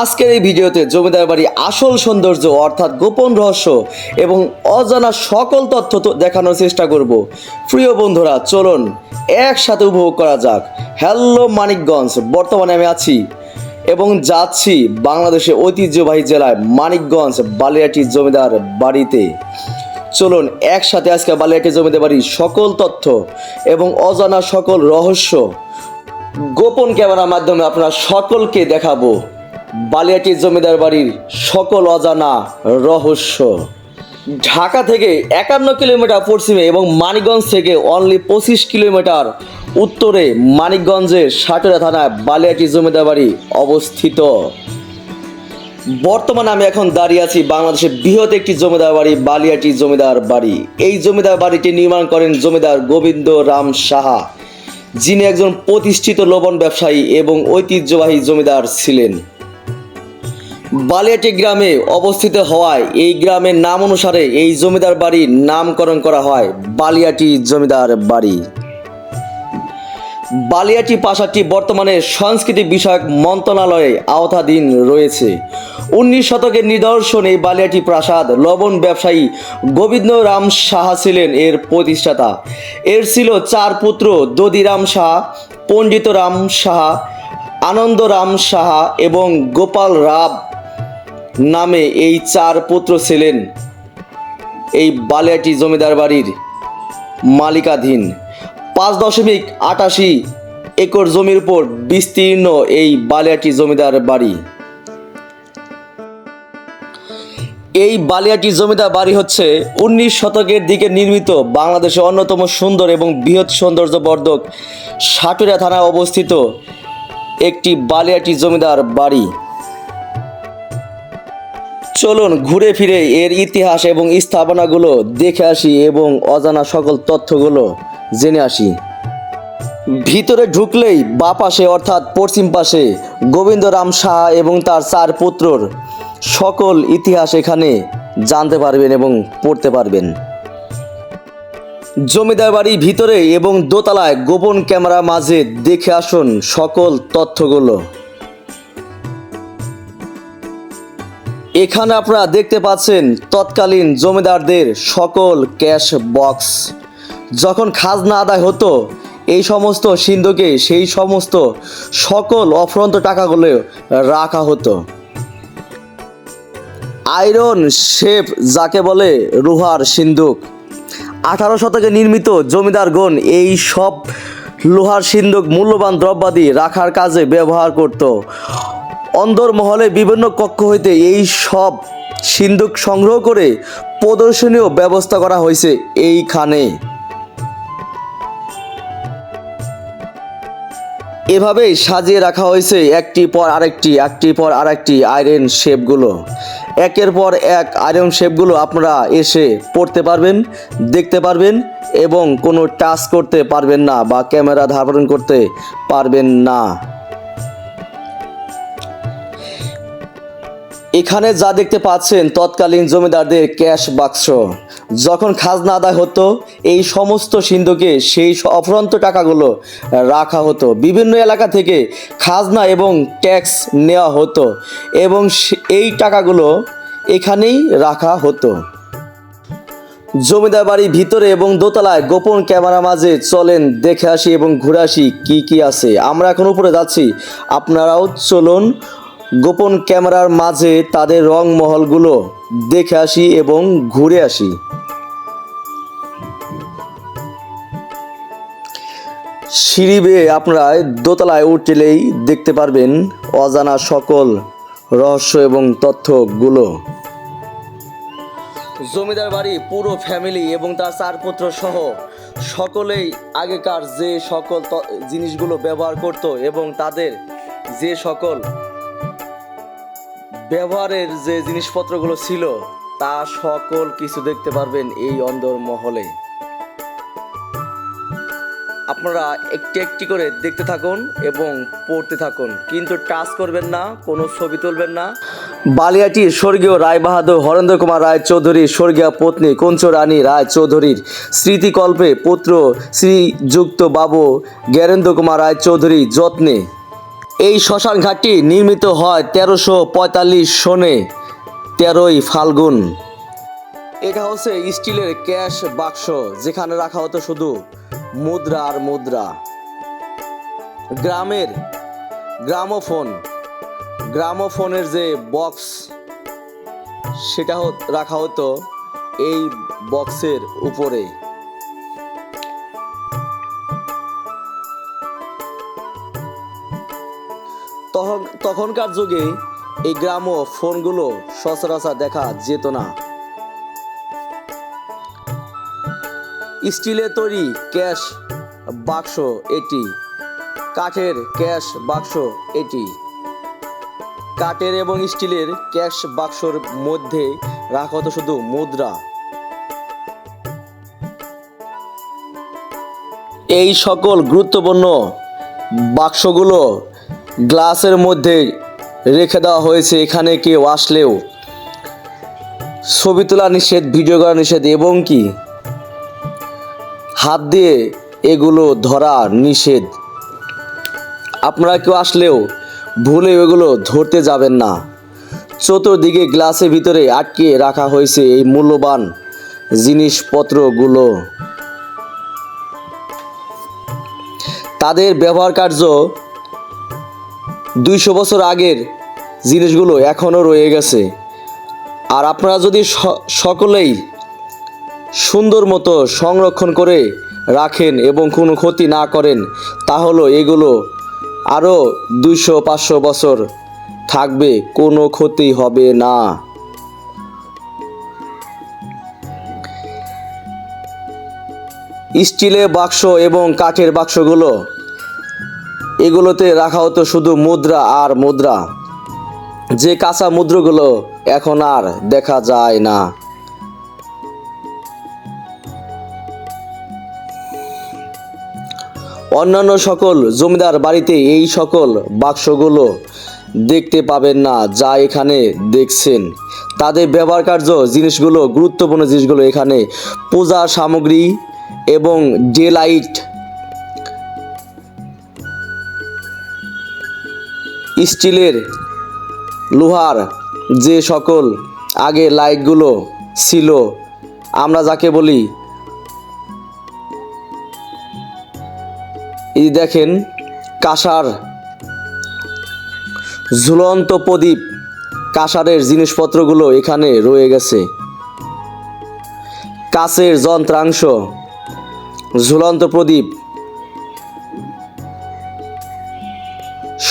আজকের এই ভিডিওতে জমিদার বাড়ি আসল সৌন্দর্য অর্থাৎ গোপন রহস্য এবং অজানা সকল তথ্য দেখানোর চেষ্টা করব। প্রিয় বন্ধুরা, চলুন একসাথে উপভোগ করা যাক। হ্যালো মানিকগঞ্জ বর্তমানে আমি আছি এবং যাচ্ছি বাংলাদেশের ঐতিহ্যবাহী জেলায় মানিকগঞ্জ বালিয়াটি জমিদার বাড়িতে। চলুন একসাথে আজকে বালিয়াটি জমিদার বাড়ির সকল তথ্য এবং অজানা সকল রহস্য গোপন ক্যামেরার মাধ্যমে আপনারা সকলকে দেখাবো। বালিয়াটি জমিদার বাড়ির সকল অজানা রহস্য। ঢাকা থেকে একান্ন কিলোমিটার পশ্চিমে এবং মানিকগঞ্জ থেকে অনলি পঁচিশ কিলোমিটার উত্তরে মানিকগঞ্জের সাটুরা থানায় বালিয়াটি জমিদার বাড়ি অবস্থিত। বর্তমানে আমি এখন দাঁড়িয়ে আছি বাংলাদেশের বৃহৎ একটি জমিদার বাড়ি, বালিয়াটি জমিদার বাড়ি। এই জমিদার বাড়িটি নির্মাণ করেন জমিদার গোবিন্দ রাম সাহা, যিনি একজন প্রতিষ্ঠিত লবণ ব্যবসায়ী এবং ঐতিহ্যবাহী জমিদার ছিলেন। বালিয়াটি গ্রামে অবস্থিত হওয়ায় এই গ্রামের নাম অনুসারে এই জমিদার বাড়ির নামকরণ করা হয় বালিয়াটি জমিদার বাড়ি। বালিয়াটি প্রাসাদটি বর্তমানে সংস্কৃতি বিষয়ক মন্ত্রণালয়ে আওতাধীন রয়েছে। উনিশ শতকের নিদর্শন এই বালিয়াটি প্রাসাদ লবণ ব্যবসায়ী গোবিন্দ রাম সাহা ছিলেন এর প্রতিষ্ঠাতা। এর ছিল চার পুত্র দদিরাম সাহা পণ্ডিত রাম সাহা আনন্দ রাম সাহা এবং গোপাল রাব। নামে এই চার পুত্র ছিলেন এই বালিয়াটি জমিদার বাড়ির মালিকাধীন। পাঁচ দশমিক আটাশি একর জমির উপর বিস্তীর্ণ এই বালিয়াটি জমিদার বাড়ি। এই বালিয়াটি জমিদার বাড়ি হচ্ছে উনিশ শতকের দিকে নির্মিত বাংলাদেশের অন্যতম সুন্দর এবং বৃহৎ সৌন্দর্যবর্ধক সাটুরিয়া থানায় অবস্থিত একটি বালিয়াটি জমিদার বাড়ি। চলুন ঘুরে ফিরে এর ইতিহাস এবং স্থাপনাগুলো দেখে আসি এবং অজানা সকল তথ্যগুলো জেনে আসি। ভিতরে ঢুকলেই বা পাশে অর্থাৎ পশ্চিম পাশে গোবিন্দ রাম শাহ এবং তার চার পুত্রর সকল ইতিহাস এখানে জানতে পারবেন এবং পড়তে পারবেন। জমিদার বাড়ির ভিতরে এবং দোতলায় গোপন ক্যামেরা মাঝে দেখে আসুন সকল তথ্যগুলো। এখানে আপনারা দেখতে পাচ্ছেন তৎকালীন জমিদারদের সকল ক্যাশ বক্স। যখন খাজনা আদায় হতো, এই সমস্ত সিন্ধুকে, সেই সমস্ত সকল অফরন্ত টাকাগুলো রাখা হতো। আয়রন শেপ যাকে বলে রুহার সিন্ধুক। আঠারো শতকে নির্মিত জমিদারগণ এই সব লোহার সিন্ধুক মূল্যবান দ্রব্যাদি রাখার কাজে ব্যবহার করত। অন্দরমহলে বিভিন্ন কক্ষ হইতে এই সব সিন্ধুক সংগ্রহ করে প্রদর্শনীয় ব্যবস্থা করা হয়েছে এইখানে। এভাবে সাজিয়ে রাখা হয়েছে একটি পর আরেকটি, একটি পর আরেকটি আয়রন শেপগুলো একের পর এক আয়রন শেপগুলো আপনারা এসে পড়তে পারবেন, দেখতে পারবেন এবং কোনো টাচ করতে পারবেন না বা ক্যামেরা ধারণ করতে পারবেন না। এখানে যা দেখতে পাচ্ছেন তৎকালীন জমিদারদের ক্যাশ বাক্স। যখন খাজনা আদায় হতো, এই সমস্ত সিন্ধুকে সেই অফুরন্ত টাকাগুলো রাখা হতো। বিভিন্ন এলাকা থেকে খাজনা এবং ট্যাক্স নেওয়া হতো এবং এই টাকাগুলো এখানেই রাখা হতো। জমিদার বাড়ির ভিতরে এবং দোতলায় গোপন ক্যামেরা মাঝে চলেন, দেখে আসি এবং ঘুরে আসি কি কি আছে। আমরা এখন উপরে যাচ্ছি। আপনারাও চলুন গোপন ক্যামেরার মাঝে তাদের রং মহলগুলো দেখে আসি এবং ঘুরে আসি। সিঁড়ি বেয়ে আপনারা দোতলায় উঠলেই দেখতে পারবেন অজানা সকল রহস্য এবং তথ্যগুলো। জমিদার বাড়ি, পুরো ফ্যামিলি এবং তার চার পুত্র সহ সকলেই আগেকার যে সকল জিনিসগুলো ব্যবহার করত এবং তাদের যে সকল ব্যবহারের যে জিনিসপত্রগুলো ছিল, তা সকল কিছু দেখতে পারবেন এই অন্দর মহলে। আপনারা একটি একটি করে দেখতে থাকুন এবং পড়তে থাকুন। কিন্তু টাচ করবেন না, কোনো ছবি তুলবেন না। বালিয়াটির স্বর্গীয় রায় বাহাদুর হরেন্দ্র কুমার রায় চৌধুরী স্বর্গীয় পত্নী কঞ্চ রানী রায় চৌধুরীর স্মৃতিকল্পে পুত্র শ্রীযুক্ত বাবু জ্ঞানেন্দ্র কুমার রায় চৌধুরী যত্নে এই শ্মশান ঘাটটি নির্মিত হয় তেরোশো পঁয়তাল্লিশ সনে তেরোই ফাল্গুন। এটা হচ্ছে স্টিলের ক্যাশ বাক্স, যেখানে রাখা হতো শুধু মুদ্রা আর মুদ্রা। গ্রামের গ্রামোফোন, গ্রামোফোনের যে বক্স সেটা রাখা হতো এই বক্সের উপরে। তখন তখনকার যুগে এই গ্রাম ফোনগুলো সচরাচর দেখা যেত না। স্টিলের তৈরি ক্যাশ বাক্স এটি, কাঠের ক্যাশ বাক্স এটি। কাঠের এবং স্টিলের ক্যাশ বাক্সর মধ্যে রাখা হতো শুধু মুদ্রা। এই সকল গুরুত্বপূর্ণ বাক্সগুলো গ্লাসের মধ্যে রেখে দেওয়া হয়েছে, এখানে কেউ আসলেও। ছবি তোলা নিষেধ, ভিডিও করা নিষেধ এবং কি? হাত দিয়ে এগুলো ধরা নিষেধ। আপনারা কেউ আসলেও ভুলে এগুলো ধরতে যাবেন না। চতুর্দিকে গ্লাসের ভিতরে আটকে রাখা হয়েছে এই মূল্যবান জিনিসপত্রগুলো। তাদের ব্যবহার কার্য দুইশো বছর আগের জিনিসগুলো এখনও রয়ে গেছে। আর আপনারা যদি সকলেই সুন্দর মতো সংরক্ষণ করে রাখেন এবং কোনো ক্ষতি না করেন, তাহলে এগুলো আরও দুইশো, পাঁচশো বছর থাকবে, কোনো ক্ষতি হবে না। স্টিলের বাক্স এবং কাঠের বাক্সগুলো এগুলোতে রাখা হতো শুধু মুদ্রা আর মুদ্রা। যে কাঁচা মুদ্রাগুলো এখন আর দেখা যায় না। অন্যান্য সকল জমিদার বাড়িতে এই সকল বাক্সগুলো দেখতে পাবেন না, যা এখানে দেখছেন। তাদের ব্যবহার কার্য জিনিসগুলো, গুরুত্বপূর্ণ জিনিসগুলো এখানে পূজা সামগ্রী এবং ডেলাইট স্টিলের লোহার যে সকল আগে লাইটগুলো ছিল, আমরা যাকে বলি এই দেখেন কাঁসার ঝুলন্ত প্রদীপ, কাঁসারের জিনিসপত্রগুলো এখানে রয়ে গেছে। কাছের যন্ত্রাংশ, ঝুলন্ত প্রদীপ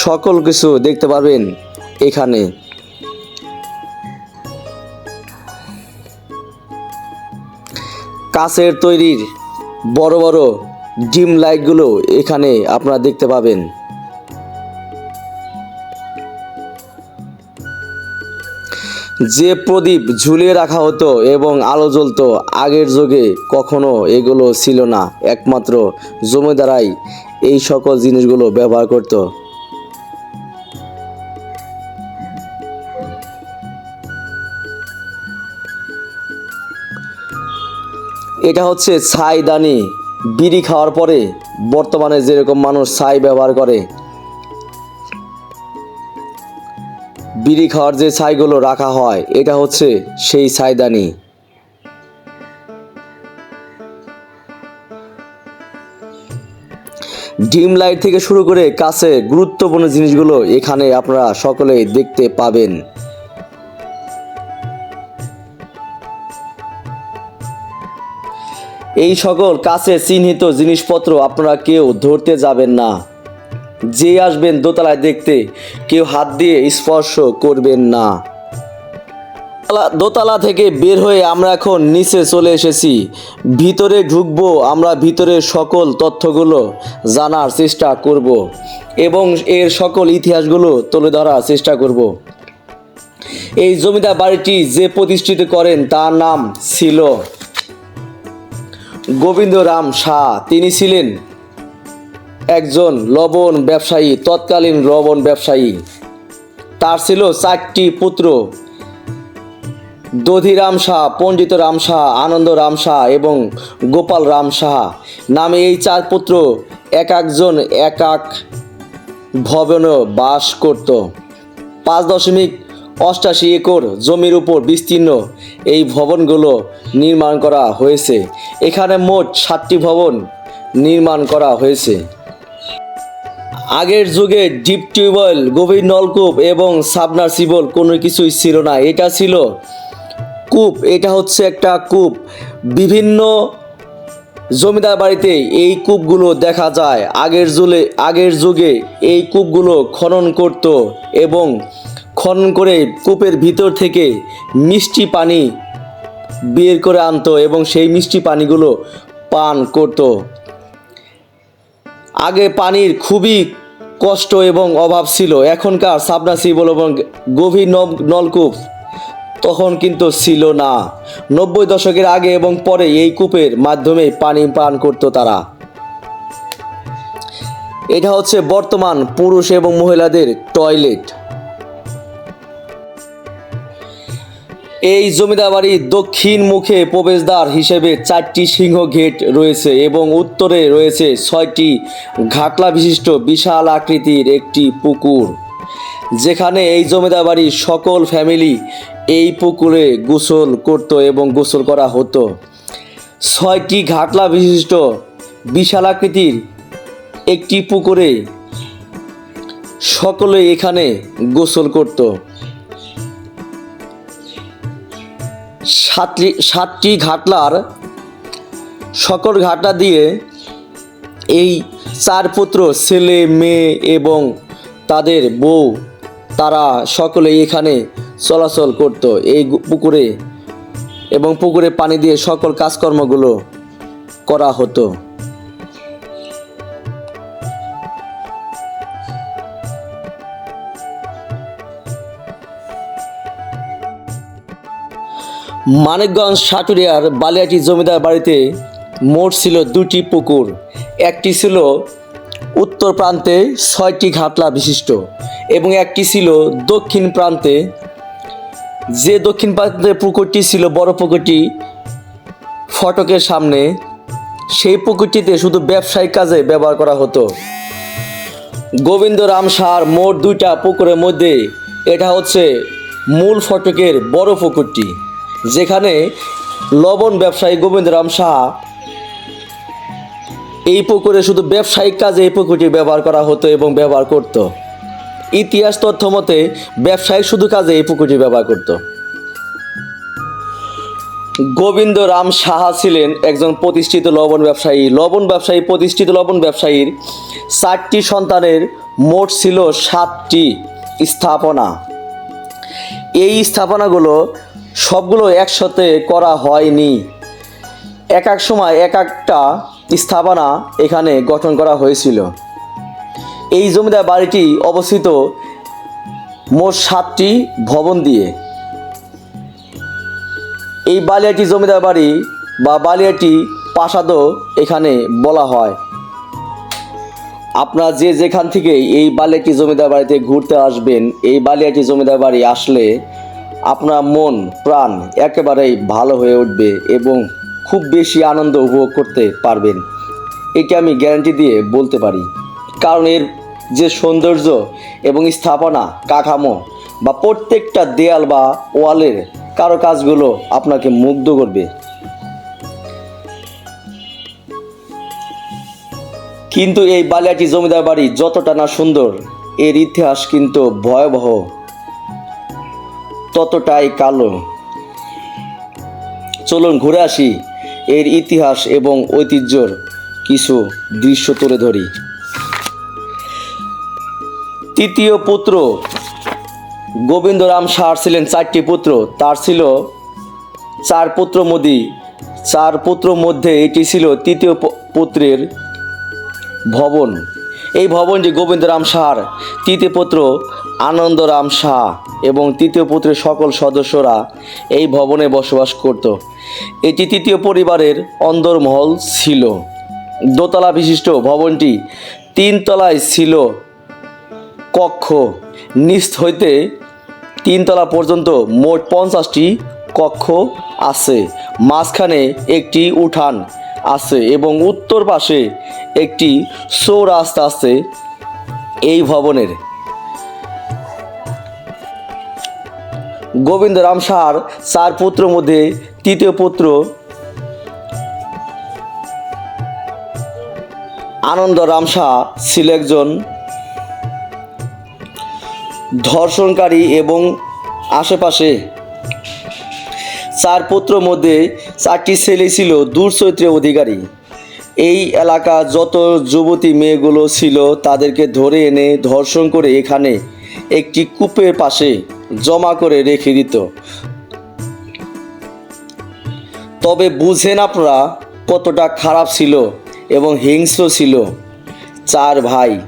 সকল কিছু দেখতে পারবেন এখানে। কাছের তৈরির বড় বড় ডিম লাইটগুলো এখানে আপনারা দেখতে পাবেন। যে প্রদীপ ঝুলিয়ে রাখা হতো এবং আলো জ্বলতো, আগের যুগে কখনো এগুলো ছিল না। একমাত্র জমিদারাই এই সকল জিনিসগুলো ব্যবহার করতো। এটা হচ্ছে ছাইদানি বিড়ি খাওয়ার পরে বর্তমানে যেরকম মানুষ ছাই ব্যবহার করে, বিড়ি খাওয়ার যে ছাইগুলো রাখা হয়, এটা হচ্ছে সেই ছাইদানি ডিম লাইট থেকে শুরু করে কাছে গুরুত্বপূর্ণ জিনিসগুলো এখানে আপনারা সকলেই দেখতে পাবেন। এই সকল কাছে চিহ্নিত জিনিসপত্র আপনারা কেউ ধরতে যাবেন না। যে আসবেন দোতলায় দেখতে, কেউ হাত দিয়ে স্পর্শ করবেন না। দোতলা- থেকে বের হয়ে আমরা এখন নিচে চলে এসেছি। ভিতরে ঢুকবো, আমরা ভিতরের সকল তথ্যগুলো জানার চেষ্টা করব এবং এর সকল ইতিহাসগুলো তুলে ধরার চেষ্টা করব। এই জমিদার বাড়িটি যে প্রতিষ্ঠিত করেন, তার নাম ছিল গোবিন্দ রাম শাহ, তিনি ছিলেন একজন লবণ ব্যবসায়ী, তৎকালীন লবণ ব্যবসায়ী। তার ছিল চারটি পুত্র দধিরাম শাহ, পণ্ডিত রাম শাহ, আনন্দ রাম শাহ এবং গোপাল রাম শাহ। নামে এই চার পুত্র এক একজন এক এক ভবনে বাস করত। পাঁচ দশমিক অষ্টাশি একর জমির উপর বিস্তীর্ণ এই ভবনগুলো নির্মাণ করা হয়েছে। এখানে মোট সাতটি ভবন নির্মাণ করা হয়েছে। আগের যুগে ডিপ টিউবওয়েল, গভীর নলকূপ এবং সাবমার্সিবল কোনো কিছুই ছিল না। এটা ছিল কূপ। এটা হচ্ছে একটা কূপ। বিভিন্ন জমিদার বাড়িতে এই কূপগুলো দেখা যায়। আগের যুগে আগের যুগে এই কূপগুলো খনন করত এবং খনন করে কূপের ভিতর থেকে মিষ্টি পানি বের করে আনতো এবং সেই মিষ্টি পানিগুলো পান করত। আগে পানির খুবই কষ্ট এবং অভাব ছিল। এখনকার সাবনাসিবল এবং গভীর নলকূপ তখন কিন্তু ছিল না। নব্বই দশকের আগে এবং পরে এই কূপের মাধ্যমে পানি পান করতো তারা। এটা হচ্ছে বর্তমান পুরুষ এবং মহিলাদের টয়লেট। এই জমিদার বাড়ির দক্ষিণ মুখে প্রবেশদ্বার হিসেবে চারটি সিংহ গেট রয়েছে এবং উত্তরে রয়েছে ছয়টি ঘাটলা বিশিষ্ট বিশাল আকৃতির একটি পুকুর। যেখানে এই জমিদার বাড়ির সকল ফ্যামিলি এই পুকুরে গোসল করত এবং গোসল করা হতো। ছয়টি ঘাটলা বিশিষ্ট বিশাল আকৃতির একটি পুকুরে সকলে এখানে গোসল করত। সাতটি সাতটি ঘাটলার সকল ঘাটা দিয়ে এই চার পুত্র, ছেলে, মেয়ে এবং তাদের বউ, তারা সকলে এখানে চলাচল করত। এই পুকুরে এবং পুকুরে পানি দিয়ে সকল কাজকর্মগুলো করা হতো। মানিকগঞ্জ সাটুরিয়ার বালিয়াটি জমিদার বাড়িতে মোট ছিল দুটি পুকুর। একটি ছিল উত্তর প্রান্তে ছয়টি ঘাটলা বিশিষ্ট এবং একটি ছিল দক্ষিণ প্রান্তে। যে দক্ষিণ প্রান্তে পুকুরটি ছিল, বড় পুকুরটি ফটকের সামনে। সেই পুকুরটিতে শুধু ব্যবসায়িক কাজে ব্যবহার করা হতো। গোবিন্দ রাম সাহার মোট দুইটা পুকুরের মধ্যে এটা হচ্ছে মূল ফটকের বড় পুকুরটি। যেখানে লবণ ব্যবসায়ী গোবিন্দ রাম সাহা এই পুকুরে শুধু ব্যবসায়িক কাজে এই পুকুরটি ব্যবহার করা হতো এবং ব্যবহার করত। ইতিহাস তথ্য মতে ব্যবসায়িক শুধু কাজে এই পুকুরটি ব্যবহার করত। গোবিন্দ রাম সাহা ছিলেন একজন প্রতিষ্ঠিত লবণ ব্যবসায়ী। লবণ ব্যবসায়ী, প্রতিষ্ঠিত লবণ ব্যবসায়ীর চারটি সন্তানের মোট ছিল সাতটি স্থাপনা। এই স্থাপনাগুলো সবগুলো একসাথে করা হয়নি। এক এক সময় এক একটা স্থাপনা এখানে গঠন করা হয়েছিল। এই জমিদার বাড়িটি অবস্থিত মোট সাতটি ভবন দিয়ে। এই বালিয়াটি জমিদার বাড়ি বা বালিয়াটি প্রাসাদও এখানে বলা হয়। আপনারা যে যেখান থেকে এই বালিয়াটি জমিদার বাড়িতে ঘুরতে আসবেন, এই বালিয়াটি জমিদার বাড়ি আসলে আপনার মন, প্রাণ একেবারেই ভালো হয়ে উঠবে এবং খুব বেশি আনন্দ উপভোগ করতে পারবেন। এটি আমি গ্যারান্টি দিয়ে বলতে পারি। কারণ এর যে সৌন্দর্য এবং স্থাপনা, কাঠামো বা প্রত্যেকটা দেয়াল বা ওয়ালের কারও কাজগুলো আপনাকে মুগ্ধ করবে। কিন্তু এই বালিয়াটি জমিদার বাড়ি যতটা না সুন্দর, এর ইতিহাস কিন্তু ভয়াবহ। ততটাই কালো। চলুন ঘুরে আসি এর ইতিহাস এবং ঐতিহ্যর কিছু দৃশ্য তুলে ধরি। তৃতীয় পুত্র গোবিন্দরাম সার ছিলেন চারটি পুত্র। তার ছিল চার পুত্র মোদি। চার পুত্র মধ্যে এটি ছিল তৃতীয় পুত্রের ভবন। এই ভবন ভবনটি গোবিন্দরাম সাহার তৃতীয় পুত্র আনন্দরাম শাহ এবং তৃতীয় পুত্রের সকল সদস্যরা এই ভবনে বসবাস করত। এটি তৃতীয় পরিবারের অন্দরমহল ছিল। দোতলা বিশিষ্ট ভবনটি তিনতলায় ছিল কক্ষ। নিচ হইতে তিনতলা পর্যন্ত মোট পঞ্চাশটি কক্ষ আছে। মাঝখানে একটি উঠান আছে এবং উত্তর পাশে একটি চৌরাস্তা আছে এই ভবনের। গোবিন্দ রাম সাহার চার পুত্র মধ্যে তৃতীয় পুত্র আনন্দ রাম সাহা ছিল একজন ধর্ষণকারী এবং আশেপাশে চার পুত্র মধ্যে চারটি ছেলে ছিল দুর্চরিত্রের অধিকারী। এই এলাকা যত যুবতী মেয়েগুলো ছিল, তাদেরকে ধরে এনে ধর্ষণ করে এখানে একটি কূপের পাশে জমা করে রেখে দিত। তবে বুঝেন আপনারা কতটা খারাপ ছিল এবং হিংস্র ছিল। চার ভাই,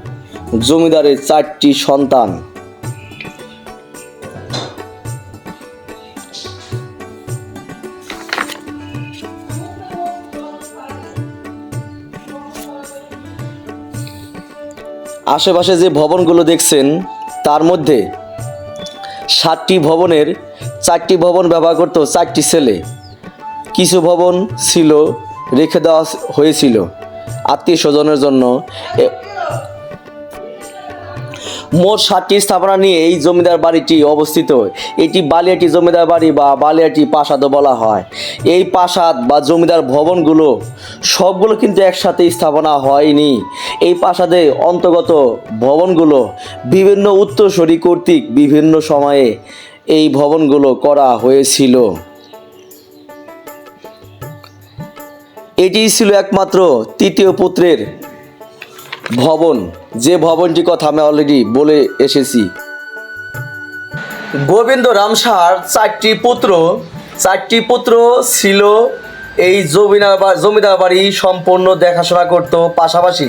জমিদারের চারটি সন্তান। আশেপাশে যে ভবনগুলো দেখছেন, তার মধ্যে সাতটি ভবনের, চারটি ভবন ব্যবহার করতো চারটি ছেলে। কিছু ভবন ছিল, রেখে দেওয়া হয়েছিল। আত্মীয় স্বজনের জন্য মোট সাতটি স্থাপনা নিয়ে এই জমিদার বাড়িটি অবস্থিত। এটি বালিয়াটি জমিদার বাড়ি বা বালিয়াটি প্রাসাদও বলা হয়। এই প্রাসাদ বা জমিদার ভবনগুলো সবগুলো কিন্তু একসাথে স্থাপনা হয়নি। এই প্রাসাদে অন্তর্গত ভবনগুলো বিভিন্ন উত্তরসূরি কর্তৃক বিভিন্ন সময়ে এই ভবনগুলো করা হয়েছিল। এটি ছিল একমাত্র তৃতীয় পুত্রের ভবন। যে ভবনটির কথা আমি অলরেডি বলে এসেছি। গোবিন্দ রামসার চারটি পুত্র চারটি পুত্র ছিল এই জমিদার জমিদার বাড়ি সম্পূর্ণ দেখাশোনা করত পাশাপাশি।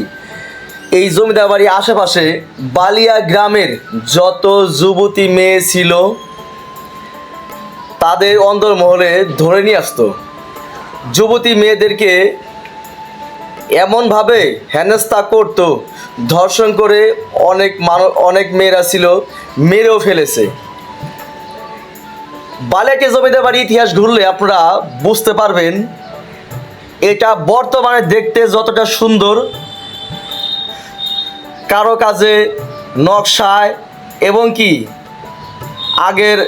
এই জমিদার বাড়ির আশেপাশে বালিয়া গ্রামের যত যুবতী মেয়ে ছিল, তাদের অন্দরমহলে ধরে নিয়ে আসতো। যুবতী মেয়েদেরকে এমনভাবে হেনস্থা করতো ধর্ষণ করে অনেক মানুষ অনেক মেয়েরা ছিল, মেরেও ফেলেছে। বালেটি জমিদার বাড়ি ইতিহাস ঘুরলে আপনারা বুঝতে পারবেন, এটা বর্তমানে দেখতে যতটা সুন্দর, কারও কাজে নকশায় এবং কি আগের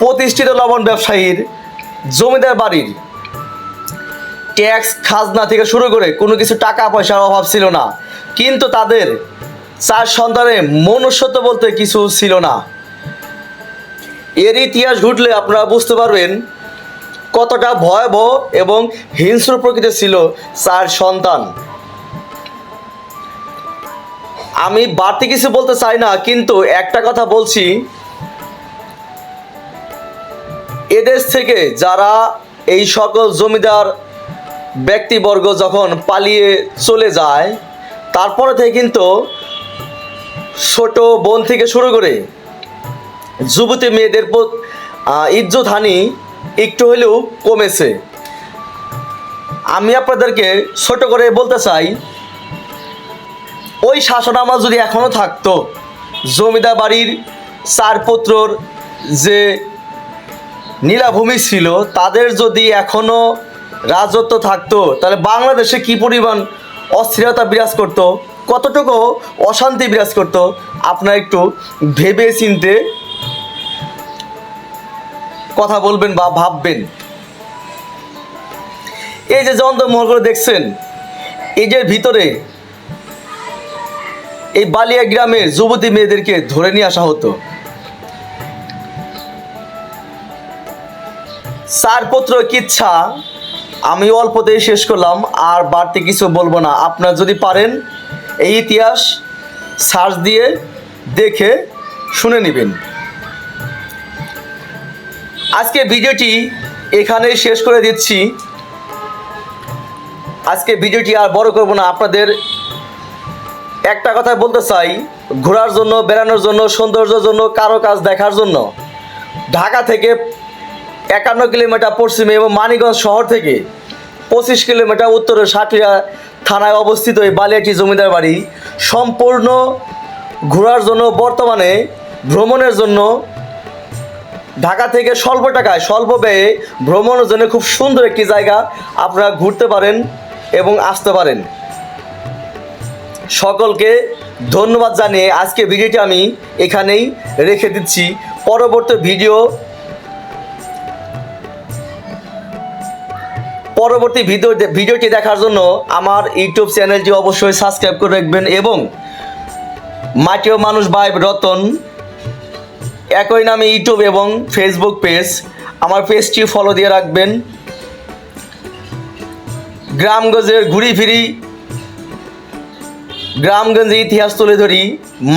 প্রতিষ্ঠিত লবণ ব্যবসায়ীর জমিদার বাড়ির ট্যাক্স খাজনা থেকে শুরু করে কোনো কিছু টাকা পয়সার অভাব ছিল না। কিন্তু তাদের চার সন্তানের মনুষ্যত্ব বলতে কিছু ছিল না। এর ইতিহাস ঘটলে আপনারা বুঝতে পারবেন কতটা ভয়াবহ এবং হিংস্র প্রকৃতির ছিল চার সন্তান। আমি বাড়তি কিছু বলতে চাই না, কিন্তু একটা কথা বলছি। এদেশ থেকে যারা এই সকল জমিদার ব্যক্তিবর্গ যখন পালিয়ে চলে যায়, তারপরে থেকে কিন্তু ছোট বোন থেকে শুরু করে যুবতী মেয়েদের ইজ্জত হানি একটু হলেও কমেছে। আমি আপনাদেরকে ছোট করে বলতে চাই, ওই শাসন আমল যদি এখনও থাকতো, জমিদার বাড়ির চার পুত্রর যে নীলাভূমি ছিল, তাদের যদি এখনও রাজত্ব থাকতো, তাহলে বাংলাদেশে কি পরিমাণ অস্থিরতা বিরাজ করত? কতটুকু অশান্তি বিরাজ করত? আপনারা একটু ভেবে চিনতে কথা বলবেন বা ভাববেন। এই যে যন্ত্রমহলগুলো দেখছেন, এই যে ভিতরে এই বালিয়া গ্রামের যুবতী মেয়েদেরকে ধরে নিয়ে আসা হতো। চার পুত্র কিচ্ছা আমি অল্পতেই শেষ করলাম, আর বাড়তি কিছু বলব না। আপনারা যদি পারেন, এই ইতিহাস সার্চ দিয়ে দেখে শুনে নেবেন। আজকে ভিডিওটি এখানেই শেষ করে দিচ্ছি। আজকে ভিডিওটি আর বড় করব না, আপনাদের একটা কথা বলতে চাই, ঘোরার জন্য, বেড়ানোর জন্য, সৌন্দর্যের জন্য, কারও কাজ দেখার জন্য। ঢাকা থেকে একান্ন কিলোমিটার পশ্চিমে এবং মানিগঞ্জ শহর থেকে পঁচিশ কিলোমিটার উত্তরে সাটিয়া থানায় অবস্থিত এই বালিয়াটি জমিদার বাড়ি সম্পূর্ণ ঘোরার জন্য বর্তমানে ভ্রমণের জন্য ঢাকা থেকে স্বল্প টাকায়, স্বল্প ব্যয়ে ভ্রমণের জন্য খুব সুন্দর একটি জায়গা আপনারা ঘুরতে পারেন এবং আসতে পারেন। সকলকে ধন্যবাদ জানিয়ে আজকে ভিডিওটি আমি এখানেই রেখে দিচ্ছি। পরবর্তী ভিডিও পরবর্তী ভিডিও ভিডিওটি দেখার জন্য আমার ইউটিউব চ্যানেলটি অবশ্যই সাবস্ক্রাইব করে রাখবেন এবং মাটিও মানুষ ভাই রতন একই নামে ইউটিউব এবং ফেসবুক পেজ আমার পেজটি ফলো দিয়ে রাখবেন। গ্রামগঞ্জের ঘুরি ফিরি গ্রামগঞ্জের ইতিহাস তুলে ধরি,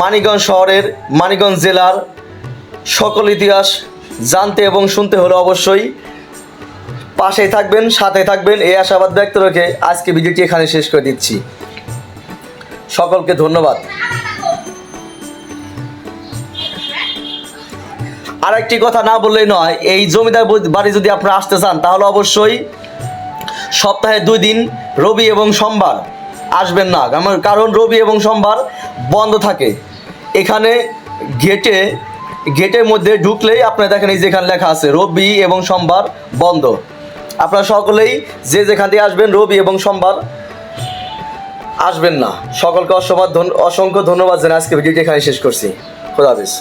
মানিকগঞ্জ শহরের মানিকগঞ্জ জেলার সকল ইতিহাস জানতে এবং শুনতে হলে অবশ্যই পাশেই থাকবেন সাথে থাকবেন। এই আশাবাদ ব্যক্ত রেখে আজকে ভিডিওটি এখানে শেষ করে দিচ্ছি। সকলকে ধন্যবাদ। আর একটি কথা না বললেই নয়, এই জমিদার বাড়ি যদি আপনারা আসতে চান, তাহলে অবশ্যই সপ্তাহে দুই দিন, রবি এবং সোমবার আসবেন না। কারণ রবি এবং সোমবার বন্ধ থাকে। এখানে গেটে গেটের মধ্যে ঢুকলেই আপনারা দেখেন এই যেখানে লেখা আছে, রবি এবং সোমবার বন্ধ। আপনারা সকলেই যে যেখান থেকে আসবেন, রবি এবং সোমবার আসবেন না। সকলকে অসংখ্য ধন্যবাদ জানাই আজকে ভিডিওটি এখানে শেষ করছি। খোদা হাফিজ।